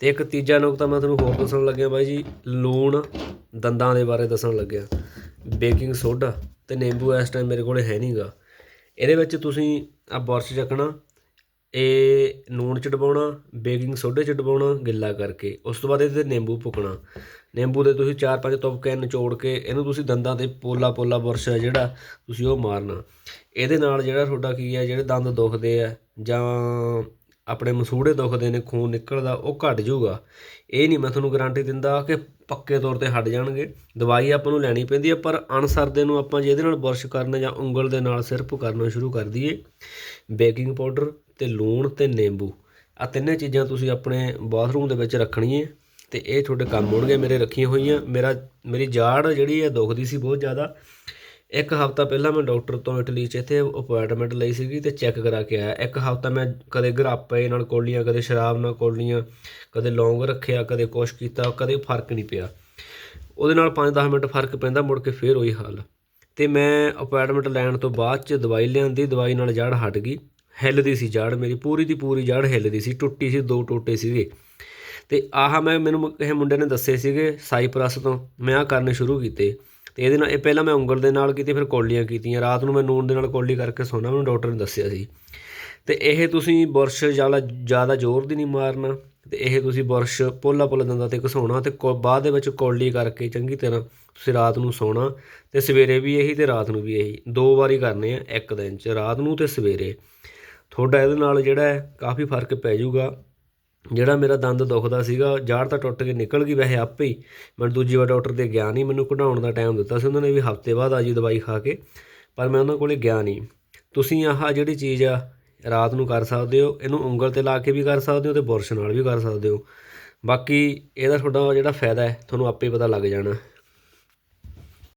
ਅਤੇ ਇੱਕ ਤੀਜਾ ਨੁਕਤਾ ਮੈਂ ਤੁਹਾਨੂੰ ਹੋਰ ਦੱਸਣ ਲੱਗਿਆ ਬਾਈ ਜੀ, ਲੂਣ ਦੰਦਾਂ ਦੇ ਬਾਰੇ ਦੱਸਣ ਲੱਗਿਆ। ਬੇਕਿੰਗ ਸੋਡਾ ਅਤੇ ਨਿੰਬੂ ਇਸ ਟਾਈਮ ਮੇਰੇ ਕੋਲ ਹੈ ਨਹੀਂ ਗਾ ਇਹਦੇ ਵਿੱਚ ਤੁਸੀਂ ਆ ਬੁਰਸ਼ ਚੱਕਣਾ, ਇਹ ਨੂਣ ਚ ਡਬਾਉਣਾ, ਬੇਕਿੰਗ ਸੋਡੇ ਚ ਡਬਾਉਣਾ, ਗਿੱਲਾ ਕਰਕੇ, ਉਸ ਤੋਂ ਬਾਅਦ ਇਹਦੇ ਤੇ ਨਿੰਬੂ ਭੁਕਣਾ ਨਿੰਬੂ ਦੇ ਤੁਸੀਂ ਚਾਰ ਪੰਜ ਤੁਪਕੇ ਨਿਚੋੜ ਕੇ, ਇਹਨੂੰ ਤੁਸੀਂ ਦੰਦਾਂ ਤੇ ਪੋਲਾ ਪੋਲਾ ਬੁਰਸ਼ ਹੈ ਜਿਹੜਾ, ਤੁਸੀਂ ਉਹ ਮਾਰਨਾ। ਇਹਦੇ ਨਾਲ ਜਿਹੜਾ ਤੁਹਾਡਾ ਕੀ ਹੈ, ਜਿਹੜੇ ਦੰਦ ਦੁਖਦੇ ਆ ਜਾਂ ਆਪਣੇ ਮਸੂੜੇ ਦੁਖਦੇ ਨੇ, ਖੂਨ ਨਿਕਲਦਾ, ਉਹ ਘਟ ਜਾਊਗਾ। ਇਹ ਨਹੀਂ ਮੈਂ ਤੁਹਾਨੂੰ ਗਾਰੰਟੀ ਦਿੰਦਾ ਕਿ ਪੱਕੇ ਤੌਰ ਤੇ ਹਟ ਜਾਣਗੇ। ਦਵਾਈ ਆਪਾਂ ਨੂੰ ਲੈਣੀ ਪੈਂਦੀ ਹੈ, ਪਰ ਅਣਸਰਦੇ ਨੂੰ ਆਪਾਂ ਜੇ ਇਹਦੇ ਨਾਲ ਬੁਰਸ਼ ਕਰਨ ਜਾਂ ਉਂਗਲ ਦੇ ਨਾਲ ਸਿਰਫ ਕਰਨਾ ਸ਼ੁਰੂ ਕਰ ਦਈਏ। ਬੇਕਿੰਗ ਪਾਊਡਰ ਤੇ ਲੂਣ ਤੇ ਨਿੰਬੂ। ਆ ਤਿੰਨੇ ਚੀਜ਼ਾਂ ਤੁਸੀਂ ਆਪਣੇ ਬਾਥਰੂਮ ਦੇ ਵਿੱਚ ਰੱਖਣੀ ਹੈ ਤੇ ਇਹ ਤੁਹਾਡੇ ਕੰਮ ਆਉਣਗੇ, ਮੇਰੇ ਰੱਖੀਆਂ ਹੋਈਆਂ। ਮੇਰਾ, ਮੇਰੀ ਜਾੜ ਜਿਹੜੀ ਹੈ ਦੁਖਦੀ ਸੀ ਬਹੁਤ ਜ਼ਿਆਦਾ। ਇੱਕ ਹਫਤਾ ਪਹਿਲਾਂ ਮੈਂ ਡਾਕਟਰ ਤੋਂ ਇਟਲੀ 'ਚ ਇੱਥੇ ਅਪੁਆਇੰਟਮੈਂਟ ਲਈ ਸੀਗੀ ਅਤੇ ਚੈੱਕ ਕਰਾ ਕੇ ਆਇਆ। ਇੱਕ ਹਫਤਾ ਮੈਂ ਕਦੇ ਗਰਾਪੇ ਨਾਲ ਕੋਲੀਆਂ, ਕਦੇ ਸ਼ਰਾਬ ਨਾਲ ਕੋਲੀਆਂ, ਕਦੇ ਲੌਂਗ ਰੱਖਿਆ, ਕਦੇ ਕੁਛ ਕੀਤਾ, ਕਦੇ ਫ਼ਰਕ ਨਹੀਂ ਪਿਆ। ਉਹਦੇ ਨਾਲ 5-10 ਮਿੰਟ ਫ਼ਰਕ ਪੈਂਦਾ, ਮੁੜ ਕੇ ਫੇਰ ਉਹੀ ਹਾਲ। ਤੇ ਮੈਂ ਅਪਾਇੰਟਮੈਂਟ ਲੈਣ ਤੋਂ ਬਾਅਦ ਚ ਦਵਾਈ ਲਿਆਂਦੀ, ਦਵਾਈ ਨਾਲ ਜੜ ਹਟ ਗਈ। ਹਿੱਲਦੀ ਸੀ ਜੜ ਮੇਰੀ, ਪੂਰੀ ਦੀ ਪੂਰੀ ਜੜ ਹਿੱਲਦੀ ਸੀ, ਟੁੱਟੀ ਸੀ, ਦੋ ਟੋਟੇ ਸੀਗੇ। ਤੇ ਆਹ ਮੈਂ, ਮੈਨੂੰ ਕਿਸੇ ਮੁੰਡੇ ਨੇ ਦੱਸੇ ਸੀਗੇ ਸਾਈਪ੍ਰਸ ਤੋਂ, ਮੈਂ ਆ ਕਰਨੇ ਸ਼ੁਰੂ ਕੀਤੇ। ਅਤੇ ਇਹਦੇ ਨਾਲ ਇਹ ਪਹਿਲਾਂ ਮੈਂ ਉਂਗਲ ਦੇ ਨਾਲ ਕੀਤੀ, ਫਿਰ ਕੌਲੀਆਂ ਕੀਤੀਆਂ। ਰਾਤ ਨੂੰ ਮੈਂ ਨੂਨ ਦੇ ਨਾਲ ਕੌਲੀ ਕਰਕੇ ਸੌਣਾ ਮੈਨੂੰ ਡਾਕਟਰ ਨੇ ਦੱਸਿਆ ਸੀ। ਅਤੇ ਇਹ ਤੁਸੀਂ ਬੁਰਸ਼ ਜ਼ਿਆਦਾ ਜ਼ਿਆਦਾ ਜ਼ੋਰ ਦੀ ਨਹੀਂ ਮਾਰਨਾ, ਤੇ ਇਹ ਤੁਸੀਂ ਬੁਰਸ਼ ਪੋਲਾ ਪੋਲਾ ਦੰਦਾਂ ਤੇ ਘਸਾਉਣਾ ਤੇ ਕੌ- ਬਾਅਦ ਦੇ ਵਿੱਚ ਕੌਲੀ ਕਰਕੇ ਚੰਗੀ ਤਰ੍ਹਾਂ ਤੁਸੀਂ ਰਾਤ ਨੂੰ ਸੌਣਾ ਤੇ ਸਵੇਰੇ ਵੀ ਇਹੀ ਤੇ ਰਾਤ ਨੂੰ ਵੀ ਇਹੀ। ਦੋ ਵਾਰੀ ਕਰਨੇ ਆ ਇੱਕ ਦਿਨ 'ਚ, ਰਾਤ ਨੂੰ ਤੇ ਸਵੇਰੇ। ਤੁਹਾਡਾ ਇਹਦੇ ਨਾਲ ਜਿਹੜਾ ਹੈ ਕਾਫੀ ਫ਼ਰਕ ਪੈ ਜਾਊਗਾ। ਜਿਹੜਾ ਮੇਰਾ ਦੰਦ ਦੁਖਦਾ ਸੀਗਾ, ਜਾੜ ਤਾਂ ਟੁੱਟ ਕੇ ਨਿਕਲ ਗਈ ਵੈਸੇ ਆਪੇ ਹੀ। ਮੈਂ ਦੂਜੀ ਵਾਰ ਡਾਕਟਰ ਦੇ ਗਿਆ ਨਹੀਂ, ਮੈਨੂੰ ਕਢਾਉਣ ਦਾ ਟਾਈਮ ਦਿੱਤਾ ਸੀ। ਉਹਨਾਂ ਨੇ ਵੀ ਹਫ਼ਤੇ ਬਾਅਦ ਆ ਜੀ ਦਵਾਈ ਖਾ ਕੇ, ਪਰ ਮੈਂ ਉਹਨਾਂ ਕੋਲੇ ਗਿਆ ਨਹੀਂ। ਤੁਸੀਂ ਆਹ ਜਿਹੜੀ ਚੀਜ਼ ਆ, ਰਾਤ ਨੂੰ ਕਰ ਸਕਦੇ ਹੋ, ਇਹਨੂੰ ਉਂਗਲ ਤੇ ਲਾ ਕੇ ਵੀ ਕਰ ਸਕਦੇ ਹੋ ਤੇ ਬੁਰਸ਼ ਨਾਲ ਵੀ ਕਰ ਸਕਦੇ ਹੋ। ਬਾਕੀ ਇਹਦਾ ਤੁਹਾਡਾ ਜਿਹੜਾ ਫਾਇਦਾ ਹੈ, ਤੁਹਾਨੂੰ ਆਪੇ ਪਤਾ ਲੱਗ ਜਾਣਾ।